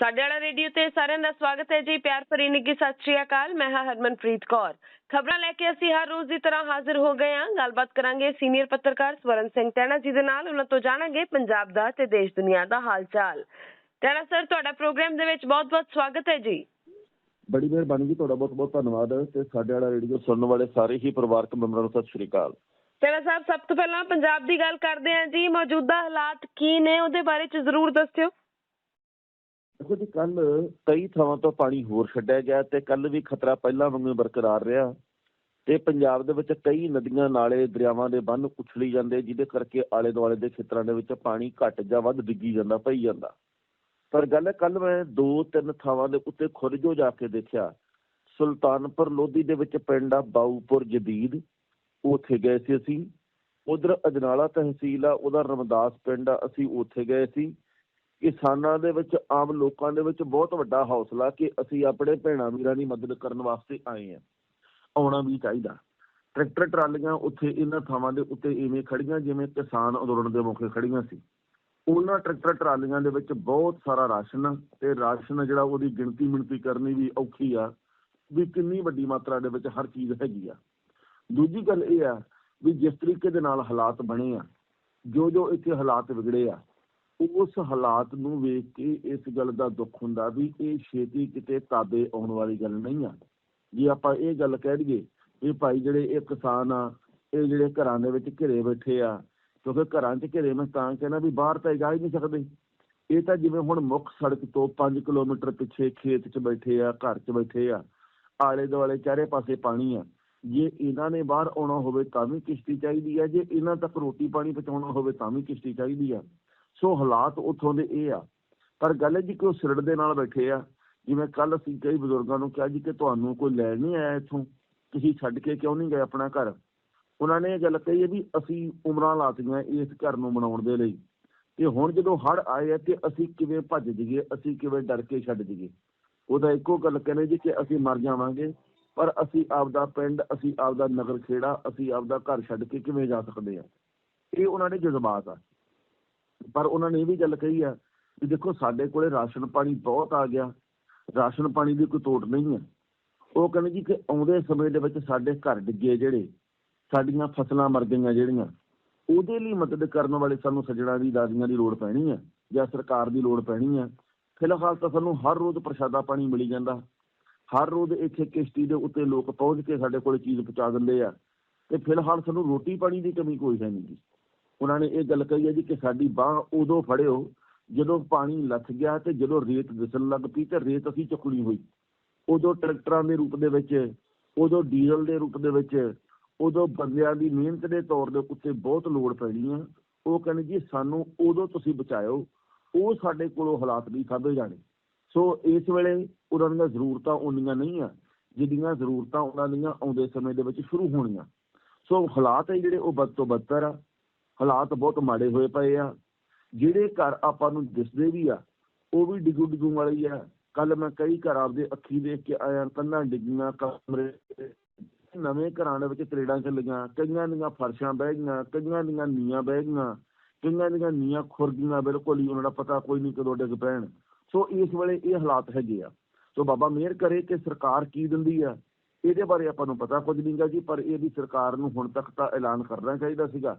ਸਾਡੇ ਵਾਲਾ ਰੇਡੀਓ ਤੇ ਸਾਰਿਆਂ ਦਾ ਸਵਾਗਤ ਹੈ ਜੀ ਪਿਆਰ ਭਰੀ ਨਿੱਘੀ ਸਤਿ ਸ਼੍ਰੀ ਅਕਾਲ। ਮੈਂ ਹਾਂ ਹਰਮਨਪ੍ਰੀਤ ਕੌਰ। ਖਬਰਾਂ ਲੈ ਕੇ ਅਸੀਂ ਹਰ ਰੋਜ਼ ਦੀ ਤਰ੍ਹਾਂ ਹਾਜ਼ਰ ਹੋ ਗਏ ਹਾਂ। ਗੱਲਬਾਤ ਕਰਾਂਗੇ ਸੀਨੀਅਰ ਪੱਤਰਕਾਰ ਸਵਰਨ ਸਿੰਘ ਟੈਣਾ ਜੀ ਦੇ ਨਾਲ। ਉਹਨਾਂ ਤੋਂ ਜਾਣਾਂਗੇ ਪੰਜਾਬ ਦਾ ਤੇ ਦੇਸ਼ ਦੁਨੀਆ ਦਾ ਹਾਲ ਚਾਲ ਟੈਣਾ ਸਰ ਤੁਹਾਡਾ ਪ੍ਰੋਗਰਾਮ ਦੇ ਵਿੱਚ ਬਹੁਤ-ਬਹੁਤ ਸਵਾਗਤ ਹੈ ਜੀ। ਬੜੀ ਮਿਹਰਬਾਨੀ ਜੀ ਤੁਹਾਡਾ ਬਹੁਤ ਬਹੁਤ ਧੰਨਵਾਦ ਤੇ ਸਾਡੇ ਵਾਲਾ ਰੇਡੀਓ ਸੁਣਨ ਵਾਲੇ ਸਾਰੇ ਹੀ ਪਰਿਵਾਰਕ ਮੈਂਬਰਾਂ ਨੂੰ ਸਤਿ ਸ਼੍ਰੀ ਅਕਾਲ। ਟੈਣਾ ਸਾਹਿਬ ਸਭ ਤੋਂ ਪਹਿਲਾਂ ਪੰਜਾਬ ਦੀ ਗੱਲ ਕਰਦੇ ਹਾਂ ਜੀ। ਮੌਜੂਦਾ ਹਾਲਾਤ ਕੀ ਨੇ? ਉਹਦੇ ਬਾਰੇ ਚ ਜ਼ਰੂਰ ਦੱਸਿਓ। ਦੇਖੋ ਜੀ ਕੱਲ ਕਈ ਥਾਵਾਂ ਤੋਂ ਪਾਣੀ ਹੋਰ ਛੱਡਿਆ ਗਿਆ ਤੇ ਕੱਲ ਵੀ ਖਤਰਾ ਪਹਿਲਾਂ ਵਾਂਗੂ ਬਰਕਰਾਰ ਰਿਹਾ ਤੇ ਪੰਜਾਬ ਦੇ ਵਿੱਚ ਕਈ ਨਦੀਆਂ, ਨਾਲੇ, ਦਰਿਆਵਾਂ ਦੇ ਬੰਨ ਉਛਲੀ ਜਾਂਦੇ, ਜਿਹਦੇ ਕਰਕੇ ਆਲੇ ਦੁਆਲੇ ਦੇ ਖੇਤਰਾਂ ਦੇ ਵਿੱਚ ਪਾਣੀ ਘਟ ਜਾਂ ਵੱਧ ਡਿੱਗੀ ਜਾਂਦਾ, ਪਈ ਜਾਂਦਾ। ਪਰ ਗੱਲ ਕੱਲ ਮੈਂ ਦੋ ਤਿੰਨ ਥਾਵਾਂ ਦੇ ਉੱਤੇ ਖੁਰਜੋ ਜਾ ਕੇ ਦੇਖਿਆ, ਸੁਲਤਾਨਪੁਰ ਲੋਧੀ ਦੇ ਵਿੱਚ ਪਿੰਡ ਆ ਬਾਊਪੁਰ ਜਦੀਦ, ਉੱਥੇ ਗਏ ਸੀ ਅਸੀਂ। ਉਧਰ ਅਜਨਾਲਾ ਤਹਿਸੀਲ ਆ, ਉਹਦਾ ਰਮਦਾਸ ਪਿੰਡ ਆ, ਅਸੀਂ ਉੱਥੇ ਗਏ ਸੀ। ਕਿਸਾਨਾਂ ਦੇ ਵਿੱਚ, ਆਮ ਲੋਕਾਂ ਦੇ ਵਿੱਚ ਬਹੁਤ ਵੱਡਾ ਹੌਸਲਾ ਕਿ ਅਸੀਂ ਆਪਣੇ ਭੈਣਾਂ ਵੀਰਾਂ ਦੀ ਮਦਦ ਕਰਨ ਵਾਸਤੇ ਆਏ ਆ ਆਉਣਾ ਵੀ ਚਾਹੀਦਾ। ਟਰੈਕਟਰ, ਟਰਾਲੀਆਂ ਉੱਥੇ ਇਹਨਾਂ ਥਾਵਾਂ ਦੇ ਉੱਤੇ ਇਵੇਂ ਖੜੀਆਂ ਜਿਵੇਂ ਕਿਸਾਨ ਅੰਦੋਲਨ ਦੇ ਮੌਕੇ ਖੜੀਆਂ ਸੀ। ਉਹਨਾਂ ਟਰੈਕਟਰ, ਟਰਾਲੀਆਂ ਦੇ ਵਿੱਚ ਬਹੁਤ ਸਾਰਾ ਰਾਸ਼ਨ ਆ ਤੇ ਰਾਸ਼ਨ ਜਿਹੜਾ ਉਹਦੀ ਗਿਣਤੀ ਮਿਣਤੀ ਕਰਨੀ ਵੀ ਔਖੀ ਆ, ਵੀ ਕਿੰਨੀ ਵੱਡੀ ਮਾਤਰਾ ਦੇ ਵਿੱਚ ਹਰ ਚੀਜ਼ ਹੈਗੀ ਆ। ਦੂਜੀ ਗੱਲ ਇਹ ਆ ਵੀ ਜਿਸ ਤਰੀਕੇ ਦੇ ਨਾਲ ਹਾਲਾਤ ਬਣੇ ਆ ਜੋ ਜੋ ਇੱਥੇ ਹਾਲਾਤ ਵਿਗੜੇ ਆ ਉਸ ਹਾਲਾਤ ਨੂੰ ਵੇਖ ਕੇ ਇਸ ਗੱਲ ਦਾ ਦੁੱਖ ਹੁੰਦਾ ਵੀ ਇਹ ਛੇਤੀ ਕਿਤੇ ਤਾਬੇ ਆਉਣ ਵਾਲੀ ਗੱਲ ਨਹੀਂ ਆ। ਜੇ ਆਪਾਂ ਇਹ ਗੱਲ ਕਹਿ ਦਈਏ ਵੀ ਭਾਈ ਜਿਹੜੇ ਇਹ ਕਿਸਾਨ ਆ, ਇਹ ਜਿਹੜੇ ਘਰਾਂ ਦੇ ਵਿੱਚ ਘਿਰੇ ਬੈਠੇ ਆ, ਕਿਉਂਕਿ ਘਰਾਂ 'ਚ ਘਿਰੇ ਮੈਂ ਤਾਂ ਕਹਿੰਦਾ ਵੀ ਬਾਹਰ ਤਾਂ ਜਾ ਹੀ ਨਹੀਂ ਸਕਦੇ। ਇਹ ਤਾਂ ਜਿਵੇਂ ਹੁਣ ਮੁੱਖ ਸੜਕ ਤੋਂ 5 ਕਿਲੋਮੀਟਰ ਪਿੱਛੇ ਖੇਤ 'ਚ ਬੈਠੇ ਆ, ਘਰ 'ਚ ਬੈਠੇ ਆ, ਆਲੇ ਦੁਆਲੇ ਚਾਰੇ ਪਾਸੇ ਪਾਣੀ ਆ, ਜੇ ਇਹਨਾਂ ਨੇ ਬਾਹਰ ਆਉਣਾ ਹੋਵੇ ਤਾਂ ਵੀ ਕਿਸ਼ਤੀ ਚਾਹੀਦੀ ਆ, ਜੇ ਇਹਨਾਂ ਤੱਕ ਰੋਟੀ ਪਾਣੀ ਪਹੁੰਚਾਉਣਾ ਹੋਵੇ ਤਾਂ ਵੀ ਕਿਸ਼ਤੀ ਚਾਹੀਦੀ ਆ। ਸੋ ਹਾਲਾਤ ਉੱਥੋਂ ਦੇ ਇਹ ਆ। ਪਰ ਗੱਲ ਹੈ ਜੀ ਕਿ ਉਹ ਸਿਰੜ ਦੇ ਨਾਲ ਬੈਠੇ ਆ। ਜਿਵੇਂ ਕੱਲ ਅਸੀਂ ਕਈ ਬਜ਼ੁਰਗਾਂ ਨੂੰ ਕਿਹਾ ਜੀ ਕਿ ਤੁਹਾਨੂੰ ਕੋਈ ਲੈਣ ਨਹੀਂ ਆਇਆ ਇੱਥੋਂ, ਤੁਸੀਂ ਛੱਡ ਕੇ ਕਿਉਂ ਨਹੀਂ ਗਏ ਆਪਣਾ ਘਰ? ਉਹਨਾਂ ਨੇ ਇਹ ਗੱਲ ਕਹੀ ਹੈ ਵੀ ਅਸੀਂ ਉਮਰਾਂ ਲਾਤੀਆਂ ਇਸ ਘਰ ਨੂੰ ਬਣਾਉਣ ਦੇ ਲਈ। ਤੇ ਹੁਣ ਜਦੋਂ ਹੜ ਆਏ ਆ ਤੇ ਅਸੀਂ ਕਿਵੇਂ ਭੱਜ ਜੀਏ ਅਸੀਂ ਕਿਵੇਂ ਡਰ ਕੇ ਛੱਡ ਜੀਏ ਉਹਦਾ ਇੱਕੋ ਗੱਲ ਕਹਿੰਦੇ ਜੀ ਕਿ ਅਸੀਂ ਮਰ ਜਾਵਾਂਗੇ, ਪਰ ਅਸੀਂ ਆਪਦਾ ਪਿੰਡ, ਅਸੀਂ ਆਪਦਾ ਨਗਰ ਖੇੜਾ, ਅਸੀਂ ਆਪਦਾ ਘਰ ਛੱਡ ਕੇ ਕਿਵੇਂ ਜਾ ਸਕਦੇ ਆ? ਇਹ ਉਹਨਾਂ ਦੇ ਜਜ਼ਬਾਤ ਆ। ਪਰ ਉਹਨਾਂ ਨੇ ਇਹ ਵੀ ਗੱਲ ਕਹੀ ਆ ਵੀ ਦੇਖੋ ਸਾਡੇ ਕੋਲੇ ਰਾਸ਼ਨ ਪਾਣੀ ਬਹੁਤ ਆ ਗਿਆ, ਰਾਸ਼ਨ ਪਾਣੀ ਦੀ ਕੋਈ ਤੋਟ ਨਹੀਂ ਹੈ ਉਹ ਕਹਿੰਦੇ ਜੀ ਕਿ ਆਉਂਦੇ ਸਮੇਂ ਦੇ ਵਿੱਚ ਸਾਡੇ ਘਰ ਡਿੱਗੇ ਜਿਹੜੇ, ਸਾਡੀਆਂ ਫਸਲਾਂ ਮਰ ਗਈਆਂ ਜਿਹੜੀਆਂ, ਉਹਦੇ ਲਈ ਮਦਦ ਕਰਨ ਵਾਲੇ ਸਾਨੂੰ ਸੱਜਣਾ ਦੀ, ਦਾਦੀਆਂ ਦੀ ਲੋੜ ਪੈਣੀ ਹੈ ਜਾਂ ਸਰਕਾਰ ਦੀ ਲੋੜ ਪੈਣੀ ਹੈ ਫਿਲਹਾਲ ਤਾਂ ਸਾਨੂੰ ਹਰ ਰੋਜ਼ ਪ੍ਰਸ਼ਾਦਾ ਪਾਣੀ ਮਿਲੀ ਜਾਂਦਾ। ਹਰ ਰੋਜ਼ ਇੱਥੇ ਕਿਸ਼ਤੀ ਦੇ ਉੱਤੇ ਲੋਕ ਪਹੁੰਚ ਕੇ ਸਾਡੇ ਕੋਲ ਚੀਜ਼ ਪਹੁੰਚਾ ਦਿੰਦੇ ਆ। ਤੇ ਫਿਲਹਾਲ ਸਾਨੂੰ ਰੋਟੀ ਪਾਣੀ ਦੀ ਕਮੀ ਕੋਈ ਹੈ ਨਹੀਂ ਜੀ। ਉਹਨਾਂ ਨੇ ਇਹ ਗੱਲ ਕਹੀ ਹੈ ਜੀ ਕਿ ਸਾਡੀ ਬਾਹ ਉਦੋਂ ਫੜਿਓ ਜਦੋਂ ਪਾਣੀ ਲੱਥ ਗਿਆ ਤੇ ਜਦੋਂ ਰੇਤ ਦਿਸਣ ਲੱਗ ਪਈ ਤੇ ਰੇਤ ਅਸੀਂ ਚੁੱਕਣੀ ਹੋਈ। ਉਦੋਂ ਟਰੈਕਟਰਾਂ ਦੇ ਰੂਪ ਦੇ ਵਿੱਚ, ਉਦੋਂ ਡੀਜ਼ਲ ਦੇ ਰੂਪ ਦੇ ਵਿੱਚ, ਉਦੋਂ ਬੰਦਿਆਂ ਦੀ ਮਿਹਨਤ ਦੇ ਤੌਰ ਦੇ ਉੱਤੇ ਬਹੁਤ ਲੋੜ ਪੈਣੀ ਆ। ਉਹ ਕਹਿੰਦੇ ਜੀ ਸਾਨੂੰ ਉਦੋਂ ਤੁਸੀਂ ਬਚਾਇਓ, ਉਹ ਸਾਡੇ ਕੋਲੋਂ ਹਾਲਾਤ ਨਹੀਂ ਸਾਂਭੇ ਜਾਣੇ। ਸੋ ਇਸ ਵੇਲੇ ਉਹਨਾਂ ਦੀਆਂ ਜ਼ਰੂਰਤਾਂ ਉਨੀਆਂ ਨਹੀਂ ਆ, ਜਿੰਨੀਆਂ ਜ਼ਰੂਰਤਾਂ ਉਹਨਾਂ ਦੀਆਂ ਆਉਂਦੇ ਸਮੇਂ ਦੇ ਵਿੱਚ ਸ਼ੁਰੂ ਹੋਣੀਆਂ। ਸੋ ਹਾਲਾਤ ਹੈ ਜਿਹੜੇ ਉਹ ਬਦ ਤੋਂ ਬਦਤਰ ਆ। ਹਾਲਾਤ ਬਹੁਤ ਮਾੜੇ ਹੋਏ ਪਏ ਆ। ਜਿਹੜੇ ਘਰ ਆਪਾਂ ਨੂੰ ਦਿਸਦੇ ਵੀ ਆ, ਉਹ ਵੀ ਡਿੱਗੂ ਡਿੱਗੂ ਵਾਲੀ ਆ। ਕੱਲ ਮੈਂ ਕਈ ਘਰ ਆਪਦੇ ਅੱਖੀ ਦੇਖ ਕੇ ਆਇਆ, ਕੰਨਾਂ ਡਿੱਗੀਆਂ, ਕਮਰੇ ਨਵੇਂ ਘਰਾਂ ਦੇ ਵਿੱਚ ਤਰੇੜਾਂ ਚੱਲੀਆਂ, ਕਈਆਂ ਦੀਆਂ ਫਰਸ਼ਾਂ ਬਹਿ ਗਈਆਂ, ਕਈਆਂ ਦੀਆਂ ਨੀਆਂ ਬਹਿ ਗਈਆਂ, ਕਈਆਂ ਦੀਆਂ ਨੀਆਂ ਖੁਰ ਗਈਆਂ, ਬਿਲਕੁਲ ਹੀ ਉਹਨਾਂ ਦਾ ਪਤਾ ਕੋਈ ਨਹੀਂ ਕਦੋਂ ਡਿੱਗ ਪੈਣ। ਸੋ ਇਸ ਵੇਲੇ ਇਹ ਹਾਲਾਤ ਹੈਗੇ ਆ। ਸੋ ਬਾਬਾ ਮਿਹਰ ਕਰੇ ਕਿ ਸਰਕਾਰ ਕੀ ਦਿੰਦੀ ਆ, ਇਹਦੇ ਬਾਰੇ ਆਪਾਂ ਨੂੰ ਪਤਾ ਕੁਝ ਨਹੀਂਗਾ ਜੀ, ਪਰ ਇਹ ਵੀ ਸਰਕਾਰ ਨੂੰ ਹੁਣ ਤੱਕ ਤਾਂ ਐਲਾਨ ਕਰਨਾ ਚਾਹੀਦਾ ਸੀਗਾ।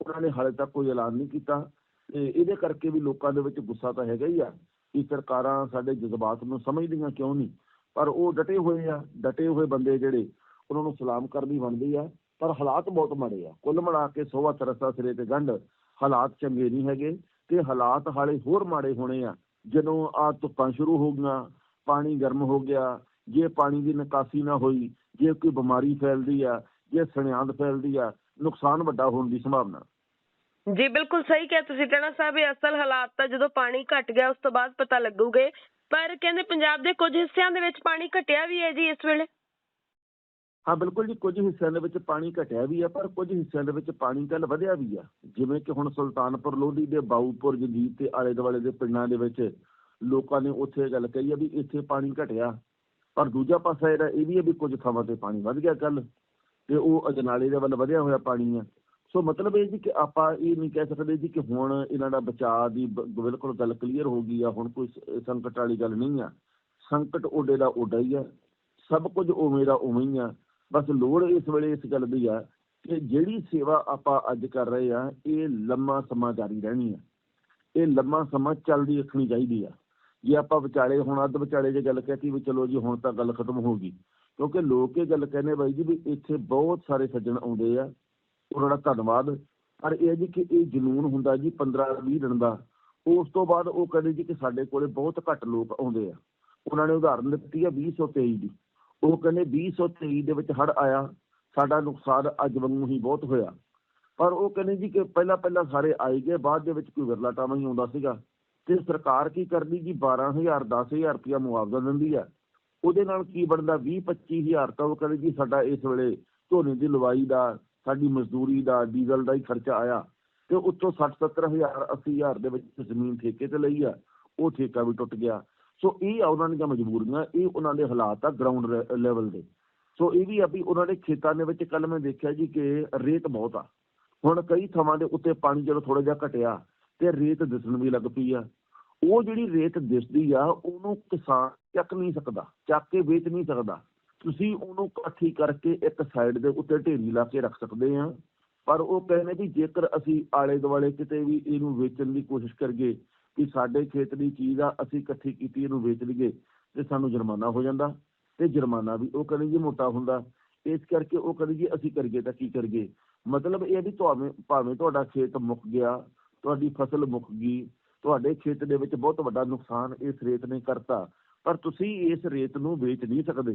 ਉਹਨਾਂ ਨੇ ਹਾਲੇ ਤੱਕ ਕੋਈ ਐਲਾਨ ਨਹੀਂ ਕੀਤਾ ਤੇ ਇਹਦੇ ਕਰਕੇ ਵੀ ਲੋਕਾਂ ਦੇ ਵਿੱਚ ਗੁੱਸਾ ਤਾਂ ਹੈਗਾ ਹੀ ਆ ਕਿ ਸਰਕਾਰਾਂ ਸਾਡੇ ਜਜ਼ਬਾਤ ਨੂੰ ਸਮਝਦੀਆਂ ਕਿਉਂ ਨਹੀਂ? ਪਰ ਉਹ ਡਟੇ ਹੋਏ ਆ, ਡਟੇ ਹੋਏ ਬੰਦੇ ਜਿਹੜੇ, ਉਹਨਾਂ ਨੂੰ ਸਲਾਮ ਕਰਨੀ ਬਣਦੀ ਆ, ਪਰ ਹਾਲਾਤ ਬਹੁਤ ਮਾੜੇ ਆ। ਕੁੱਲ ਮਿਲਾ ਕੇ ਸੋਵਾ ਤਰਸਾ ਸਿਰੇ ਤੇ ਗੰਢ, ਹਾਲਾਤ ਚੰਗੇ ਨਹੀਂ ਹੈਗੇ ਤੇ ਹਾਲਾਤ ਹਾਲੇ ਹੋਰ ਮਾੜੇ ਹੋਣੇ ਆ। ਜਦੋਂ ਆ ਧੁੱਪਾਂ ਸ਼ੁਰੂ ਹੋ ਗਈਆਂ, ਪਾਣੀ ਗਰਮ ਹੋ ਗਿਆ, ਜੇ ਪਾਣੀ ਦੀ ਨਿਕਾਸੀ ਨਾ ਹੋਈ, ਜੇ ਕੋਈ ਬਿਮਾਰੀ ਫੈਲਦੀ ਆ, ਜੇ ਸਣਿਆਂਦ ਫੈਲਦੀ ਆ ਨੁਕਸਾਨ ਵੱਡਾ ਹੋਣ ਦੀ ਸੰਭਾਵਨਾ। ਜੀ ਬਿਲਕੁਲ ਸਹੀ ਕਿਹਾ ਤੁਸੀਂ ਟਣਾ ਸਾਹਿਬ ਇਹ ਅਸਲ ਹਾਲਾਤ ਤਾਂ ਜਦੋਂ ਪਾਣੀ ਘਟ ਗਿਆ ਉਸ ਤੋਂ ਬਾਅਦ ਪਤਾ ਲੱਗੂਗੇ। ਪਰ ਕਹਿੰਦੇ ਪੰਜਾਬ ਦੇ ਕੁਝ ਹਿੱਸਿਆਂ ਦੇ ਵਿੱਚ ਪਾਣੀ ਘਟਿਆ ਵੀ ਹੈ ਜੀ ਇਸ ਵੇਲੇ। ਹਾਂ ਬਿਲਕੁਲ ਜੀ ਕੁਝ ਹਿੱਸਿਆਂ ਦੇ ਵਿੱਚ ਪਾਣੀ ਘਟਿਆ ਵੀ ਆ ਪਰ ਕੁਝ ਹਿੱਸਿਆਂ ਦੇ ਵਿੱਚ ਪਾਣੀ ਕੱਲ ਵਧਿਆ ਵੀ ਆ ਜਿਵੇਂ ਕਿ ਹੁਣ ਸੁਲਤਾਨਪੁਰ ਲੋਧੀ ਦੇ ਬਾਊਪੁਰ ਜਦੀਦ ਤੇ ਆਲੇ ਦੁਆਲੇ ਦੇ ਪਿੰਡਾਂ ਦੇ ਵਿੱਚ ਲੋਕਾਂ ਨੇ ਉੱਥੇ ਇਹ ਗੱਲ ਕਹੀ ਆ ਵੀ ਇੱਥੇ ਪਾਣੀ ਘਟਿਆ। ਪਰ ਦੂਜਾ ਪਾਸਾ ਇਹਦਾ ਇਹ ਵੀ ਹੈ ਵੀ ਕੁਝ ਥਾਵਾਂ ਤੇ ਪਾਣੀ ਵੱਧ ਗਿਆ ਕੱਲ ਤੇ ਉਹ ਅਜਨਾਲੇ ਦੇ ਵੱਲ ਵਧਿਆ ਹੋਇਆ ਪਾਣੀ ਆ। ਸੋ ਮਤਲਬ ਇਹ ਜੀ ਕਿ ਆਪਾਂ ਇਹ ਨਹੀਂ ਕਹਿ ਸਕਦੇ ਜੀ ਕਿ ਹੁਣ ਇਹਨਾਂ ਦਾ ਬਚਾਅ ਦੀ ਬਿਲਕੁਲ ਗੱਲ ਕਲੀਅਰ ਹੋ ਗਈ ਆ, ਹੁਣ ਕੋਈ ਸੰਕਟ ਵਾਲੀ ਗੱਲ ਨਹੀਂ ਆ। ਸੰਕਟ ਓਡੇ ਦਾ ਉਹਦਾ ਹੀ ਆ। ਸਭ ਕੁਝ ਉਵੇਂ ਦਾ ਉਵੇਂ ਹੀ ਆ। ਬਸ ਲੋੜ ਇਸ ਵੇਲੇ ਇਸ ਗੱਲ ਦੀ ਆ ਕਿ ਜਿਹੜੀ ਸੇਵਾ ਆਪਾਂ ਅੱਜ ਕਰ ਰਹੇ ਆ, ਇਹ ਲੰਮਾ ਸਮਾਂ ਜਾਰੀ ਰਹਿਣੀ ਆ। ਇਹ ਲੰਮਾ ਸਮਾਂ ਚੱਲਦੀ ਰੱਖਣੀ ਚਾਹੀਦੀ ਆ। ਜੇ ਆਪਾਂ ਵਿਚਾਲੇ, ਹੁਣ ਅੱਧ ਵਿਚਾਲੇ ਜੇ ਗੱਲ ਕਹਿਤੀ ਵੀ ਚਲੋ ਜੀ ਹੁਣ ਤਾਂ ਗੱਲ ਖਤਮ ਹੋ ਗਈ। ਕਿਉਂਕਿ ਲੋਕ ਇਹ ਗੱਲ ਕਹਿੰਦੇ ਬਾਈ ਜੀ ਵੀ ਇੱਥੇ ਬਹੁਤ ਸਾਰੇ ਸੱਜਣ ਆਉਂਦੇ ਆ, ਉਹਨਾਂ ਦਾ ਧੰਨਵਾਦ। ਪਰ ਇਹ ਜੀ ਕਿ ਇਹ ਜਨੂਨ ਹੁੰਦਾ ਜੀ 15 20 ਦਿਨ ਦਾ। ਉਸ ਤੋਂ ਬਾਅਦ ਉਹ ਕਹਿੰਦੇ ਜੀ ਕਿ ਸਾਡੇ ਕੋਲੇ ਬਹੁਤ ਘੱਟ ਲੋਕ ਆਉਂਦੇ ਆ। ਉਹਨਾਂ ਨੇ ਉਦਾਹਰਨ ਦਿੱਤੀ ਆ 2023 ਦੀ। ਉਹ ਕਹਿੰਦੇ 2023 ਦੇ ਵਿੱਚ ਹੜ ਆਇਆ, ਸਾਡਾ ਨੁਕਸਾਨ ਅੱਜ ਵਾਂਗੂ ਹੀ ਬਹੁਤ ਹੋਇਆ। ਪਰ ਉਹ ਕਹਿੰਦੇ ਜੀ ਕਿ ਪਹਿਲਾਂ ਪਹਿਲਾਂ ਸਾਰੇ ਆਏ ਗਏ, ਬਾਅਦ ਦੇ ਵਿੱਚ ਕੋਈ ਵਿਰਲਾ ਟਾਵਾਂ ਹੀ ਆਉਂਦਾ ਸੀਗਾ। ਤੇ ਸਰਕਾਰ ਕੀ ਕਰਦੀ ਜੀ? 12000 10000 ਰੁਪਇਆ ਮੁਆਵਜ਼ਾ ਦਿੰਦੀ ਆ। ਉਹਦੇ ਨਾਲ ਕੀ ਬਣਦਾ? 20 25000 ਤਾਂ ਉਹ ਕਹਿੰਦੇ ਜੀ ਸਾਡਾ ਇਸ ਵੇਲੇ ਝੋਨੇ ਦੀ ਲਵਾਈ ਦਾ, ਸਾਡੀ ਮਜ਼ਦੂਰੀ ਦਾ, ਡੀਜ਼ਲ ਦਾ ਹੀ ਖਰਚਾ ਆਇਆ। ਤੇ ਉੱਤੋਂ 60 70000 80000 ਦੇ ਵਿੱਚ ਜ਼ਮੀਨ ਠੇਕੇ ਤੇ ਲਈ ਆ, ਉਹ ਠੇਕਾ ਵੀ ਟੁੱਟ ਗਿਆ। ਸੋ ਇਹ ਆ ਉਹਨਾਂ ਦੀਆਂ ਮਜਬੂਰੀਆਂ, ਇਹ ਉਹਨਾਂ ਦੇ ਹਾਲਾਤ ਆ ਗਰਾਊਂਡ ਲੈਵਲ ਦੇ। ਸੋ ਇਹ ਵੀ ਆ ਵੀ ਉਹਨਾਂ ਦੇ ਖੇਤਾਂ ਦੇ ਵਿੱਚ ਕੱਲ ਮੈਂ ਦੇਖਿਆ ਜੀ ਕਿ ਰੇਤ ਬਹੁਤ ਆ। ਹੁਣ ਕਈ ਥਾਵਾਂ ਦੇ ਉੱਤੇ ਪਾਣੀ ਜਦੋਂ ਥੋੜਾ ਜਿਹਾ ਘਟਿਆ ਤੇ ਰੇਤ ਦਿਸਣ ਵੀ ਲੱਗ ਪਈ ਆ। ਉਹ ਜਿਹੜੀ ਰੇਤ ਦਿਸਦੀ ਆ, ਉਹਨੂੰ ਕਿਸਾਨ ਚੱਕ ਨਹੀਂ ਸਕਦਾ, ਚੱਕ ਕੇ ਵੇਚ ਨਹੀਂ ਸਕਦਾ। ਤੁਸੀਂ ਉਹਨੂੰ ਇਕੱਠੀ ਕਰਕੇ ਇੱਕ ਸਾਈਡ ਦੇ ਉੱਤੇ ਢੇਰੀ ਲਾ ਕੇ ਰੱਖ ਸਕਦੇ ਆ। ਪਰ ਉਹ ਕਹਿੰਦੇ ਵੀ ਜੇਕਰ ਅਸੀਂ ਆਲੇ ਦੁਆਲੇ ਕਿਤੇ ਵੀ ਇਹਨੂੰ ਵੇਚਣ ਦੀ ਕੋਸ਼ਿਸ਼ ਕਰੀਏ ਕਿ ਸਾਡੇ ਖੇਤ ਦੀ ਚੀਜ਼ ਆ, ਅਸੀਂ ਇਕੱਠੀ ਕੀਤੀ ਇਹਨੂੰ ਵੇਚ ਲਈਏ ਤੇ ਸਾਨੂੰ ਜੁਰਮਾਨਾ ਹੋ ਜਾਂਦਾ। ਤੇ ਜੁਰਮਾਨਾ ਵੀ ਉਹ ਕਹਿੰਦੇ ਜੀ ਮੋਟਾ ਹੁੰਦਾ। ਇਸ ਕਰਕੇ ਉਹ ਕਹਿੰਦੇ ਜੀ ਅਸੀਂ ਕਰੀਏ ਤਾਂ ਕੀ ਕਰੀਏ? ਮਤਲਬ ਇਹ ਵੀ ਭਾਵੇਂ ਭਾਵੇਂ ਤੁਹਾਡਾ ਖੇਤ ਮੁੱਕ ਗਿਆ, ਤੁਹਾਡੀ ਫਸਲ ਮੁੱਕ ਗਈ ਤੁਹਾਡੇ ਖੇਤ ਦੇ ਵਿੱਚ ਬਹੁਤ ਵੱਡਾ ਨੁਕਸਾਨ ਇਸ ਰੇਤ ਨੇ ਕਰਤਾ। ਪਰ ਤੁਸੀਂ ਇਸ ਰੇਤ ਨੂੰ ਵੇਚ ਨਹੀਂ ਸਕਦੇ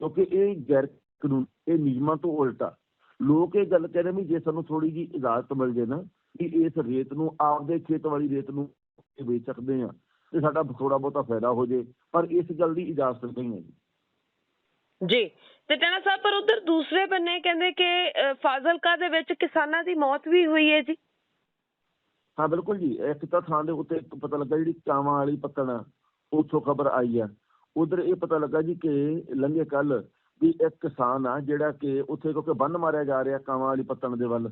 ਕਿਉਂਕਿ ਇਹ ਗੈਰ ਕਾਨੂੰਨ ਇਹ ਨਿਯਮਾਂ ਤੋਂ ਉਲਟਾ। ਲੋਕ ਇਹ ਗੱਲ ਕਹਿੰਦੇ ਵੀ ਜੇ ਸਾਨੂੰ ਥੋੜੀ ਜੀ ਇਜਾਜ਼ਤ ਮਿਲ ਜੇ ਨਾ ਕਿ ਇਸ ਰੇਤ ਨੂੰ ਆਪਦੇ ਖੇਤ ਵਾਲੀ ਰੇਤ ਨੂੰ ਵੇਚ ਸਕਦੇ ਆ ਤੇ ਸਾਡਾ ਥੋੜਾ ਬਹੁਤਾ ਫਾਇਦਾ ਹੋ ਜੇ। ਪਰ ਇਸ ਗੱਲ ਦੀ ਇਜਾਜ਼ਤ ਨਹੀਂ ਹੈ ਜੀ। ਜੀ ਤੇ ਟੈਣਾ ਸਾਹਿਬ ਪਰ ਉਧਰ ਦੂਸਰੇ ਬੰਨੇ ਕਹਿੰਦੇ ਕਿ ਅ, ਦੇ ਵਿੱਚ ਕਿਸਾਨਾਂ ਦੀ ਮੌਤ ਵੀ ਹੋਈ ਹੈ ਜੀ। ਹਾਂ ਬਿਲਕੁਲ ਜੀ। ਇੱਕ ਤਾਂ ਥਾਂ ਦੇ ਉੱਤੇ ਇੱਕ ਪਤਾ ਲੱਗਾ ਜਿਹੜੀ ਕਾਵਾਂ ਵਾਲੀ ਪੱਤਣ ਆ, ਉੱਥੋਂ ਖਬਰ ਆਈ ਆ ਉਧਰ ਇਹ ਪਤਾ ਲੱਗਾ ਜੀ ਕਿ ਲੰਘੇ ਕੱਲ ਵੀ ਇੱਕ ਕਿਸਾਨ ਆ ਜਿਹੜਾ ਕਿ ਉੱਥੇ ਕਿਉਂਕਿ ਬੰਨ ਮਾਰਿਆ ਜਾ ਰਿਹਾ ਕਾਵਾਂ ਵਾਲੀ ਪੱਤਣ ਦੇ ਵੱਲ